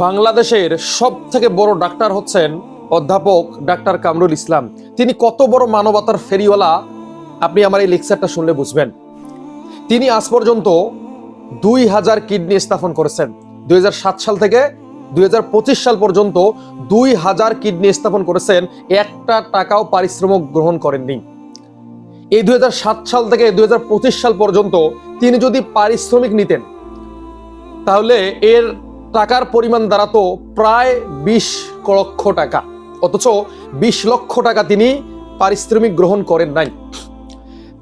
বাংলাদেশের সব থেকে বড় ডাক্তার হচ্ছেন অধ্যাপক ডাক্তার কামরুল ইসলাম। তিনি কত বড় মানবতার ফেরিওয়ালা, আপনি আমার এই লেকচারটা শুনলে বুঝবেন। তিনি আজ পর্যন্ত দুই হাজার কিডনি স্থাপন করেছেন। দুই হাজার সাত সাল থেকে দুই হাজার পঁচিশ সাল পর্যন্ত দুই হাজার কিডনি স্থাপন করেছেন, একটা টাকাও পারিশ্রমিক গ্রহণ করেননি। এই দুই হাজার সাত সাল থেকে দুই হাজার পঁচিশ সাল পর্যন্ত তিনি যদি পারিশ্রমিক নিতেন, তাহলে এর টাকার পরিমাণ দাঁড়াতো প্রায় বিশ লক্ষ টাকা। অথচ বিশ লক্ষ টাকা তিনি পারিশ্রমিক গ্রহণ করেন নাই।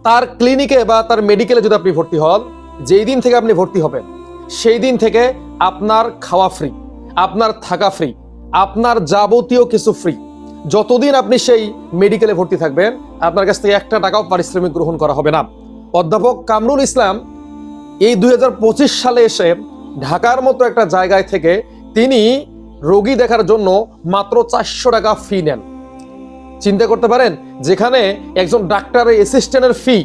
তার ক্লিনিকে বা তার মেডিকেলে যদি আপনি ভর্তি হন, যেই দিন থেকে আপনি ভর্তি হবেন, সেই দিন থেকে আপনার খাওয়া ফ্রি আপনার থাকা ফ্রি আপনার যাবতীয় কিছু ফ্রি যতদিন আপনি সেই মেডিকেলে ভর্তি থাকবেন, আপনার কাছ থেকে একটা টাকাও পারিশ্রমিক গ্রহণ করা হবে না। অধ্যাপক কামরুল ইসলাম এই দুই হাজার পঁচিশ সালে এসে ঢাকার মতো একটা জায়গায় থেকে তিনি রোগী দেখার জন্য মাত্র চারশো টাকা ফি নেন। চিন্তা করতে পারেন, যেখানে একজন ডাক্তারের অ্যাসিস্ট্যান্টের ফি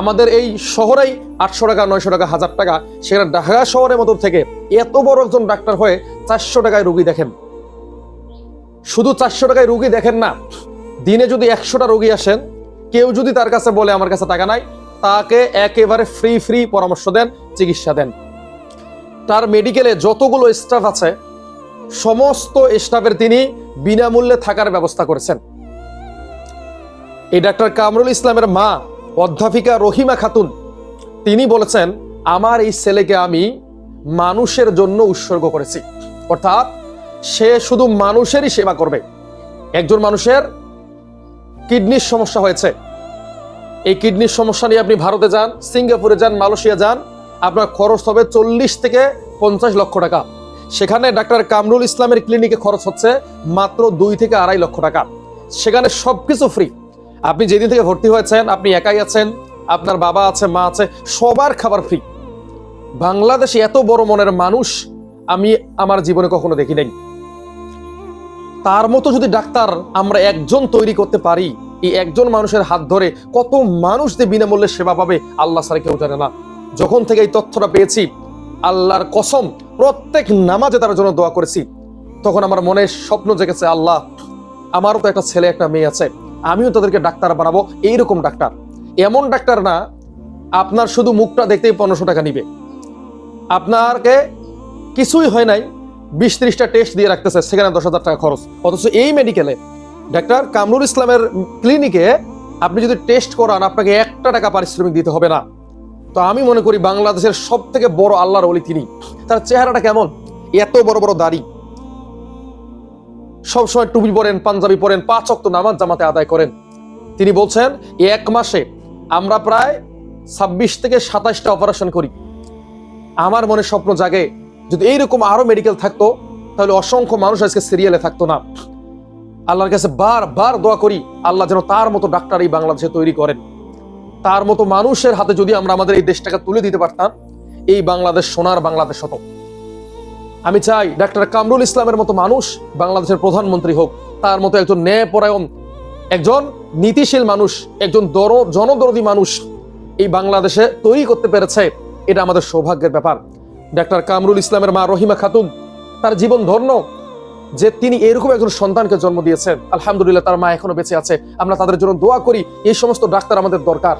আমাদের এই শহরেই আটশো টাকা, নয়শো টাকা, হাজার টাকা, সেখানে ঢাকা শহরের মতো থেকে এত বড় একজন ডাক্তার হয়ে চারশো টাকায় রুগী দেখেন। শুধু চারশো টাকায় রুগী দেখেন না, দিনে যদি একশোটা রোগী আসেন, কেউ যদি তার কাছে বলে, আমার কাছে টাকা নাই, তাকে একেবারে ফ্রি ফ্রি পরামর্শ দেন, চিকিৎসা দেন। তার মেডিকেলে যতগুলো স্টাফ আছে, সমস্ত স্টাফের তিনি বিনামূল্যে থাকার ব্যবস্থা করেছেন। এই ডাক্তার কামরুল ইসলামের মা, অধ্যাপিকা রহিমা খাতুন, তিনি বলেছেন, আমার এই ছেলেকে আমি মানুষের জন্য উৎসর্গ করেছি। অর্থাৎ, সে শুধু মানুষেরই সেবা করবে। একজন মানুষের কিডনির সমস্যা হয়েছে। এই কিডনির সমস্যা নিয়ে আপনি ভারতে যান, সিঙ্গাপুরে যান, মালয়েশিয়া যান আপনার খরচ হবে চল্লিশ থেকে পঞ্চাশ লক্ষ টাকা। সেখানে ডাক্তার কামরুল ইসলামের ক্লিনিকে খরচ হচ্ছে মাত্র দুই থেকে আড়াই লক্ষ টাকা। সেখানে সবকিছু ফ্রি আপনি যেদিন থেকে ভর্তি হয়েছেন, আপনি একাই আছেন, আপনার বাবা আছে, মা আছে, সবার খাবার ফ্রি বাংলাদেশে এত বড় মনের মানুষ আমি আমার জীবনে কখনো দেখি নাই। তার মতো যদি ডাক্তার আমরা একজন তৈরি করতে পারি, এই একজন মানুষের হাত ধরে কত মানুষ যে বিনামূল্যে সেবা পাবে, আল্লাহ সারা কেউ জানে না। যখন থেকে এই তথ্যটা পেয়েছি, আল্লাহর কসম, প্রত্যেক নামাজে তার জন্য দোয়া করেছি। তখন আমার মনে স্বপ্ন জেগেছে, আল্লাহ, আমারও তো একটা ছেলে, একটা মেয়ে আছে, আমিও তাদেরকে ডাক্তার বানাবো, এইরকম ডাক্তার। এমন ডাক্তার না, আপনার শুধু মুখটা দেখতেই পনেরোশো টাকা নিবে। আপনাকে কিছুই হয় নাই, বিশ ত্রিশটা টেস্ট দিয়ে রাখতেছে, সেখানে দশ হাজার টাকা খরচ। অথচ এই মেডিকেলে ডাক্তার কামরুল ইসলামের ক্লিনিকে আপনি যদি টেস্ট করান, আপনাকে একটা টাকা পারিশ্রমিক দিতে হবে না। তো আমি মনে করি বাংলাদেশের সব থেকে বড় আল্লাহর অলি তিনি। তার চেহারাটা কেমন? এত বড় বড় দাড়ি। সবসময় টুপি পরেন, পাঞ্জাবি পরেন, পাঁচ অক্ত নামাজ জামাতে আদায় করেন। তিনি বলছেন, এক মাসে আমরা প্রায় ছাব্বিশ থেকে সাতাশটা অপারেশন করি। আমার মনে স্বপ্ন জাগে, যদি এইরকম আরও মেডিকেল থাকতো, তাহলে অসংখ্য মানুষ আজকে সিরিয়ালে থাকতো না। আল্লাহর কাছে বার বার দোয়া করি, আল্লাহ যেন তার মতো ডাক্তার এই বাংলাদেশে তৈরি করেন। তার মতো মানুষের হাতে যদি আমরা আমাদের এই দেশটাকে তুলে দিতে পারতাম, এই বাংলাদেশ সোনার বাংলাদেশ হতো। আমি চাই ডাক্তার কামরুল ইসলামের মতো মানুষ বাংলাদেশের প্রধানমন্ত্রী হোক, তার মতো একজন ন্যায়পরায়ণ, একজন নীতিশীল মানুষ, একজন দর, জনদরদি মানুষ এই বাংলাদেশে তৈরি করতে পেরেছে, এটা আমাদের সৌভাগ্যের ব্যাপার। ডাক্তার কামরুল ইসলামের মা রহিমা খাতুন, তার জীবন ধন্য যে তিনি এরকম একজন সন্তানকে জন্ম দিয়েছেন। আলহামদুলিল্লাহ, তার মা এখনও বেঁচে আছে। আমরা তাদের জন্য দোয়া করি, এই সমস্ত ডাক্তার আমাদের দরকার।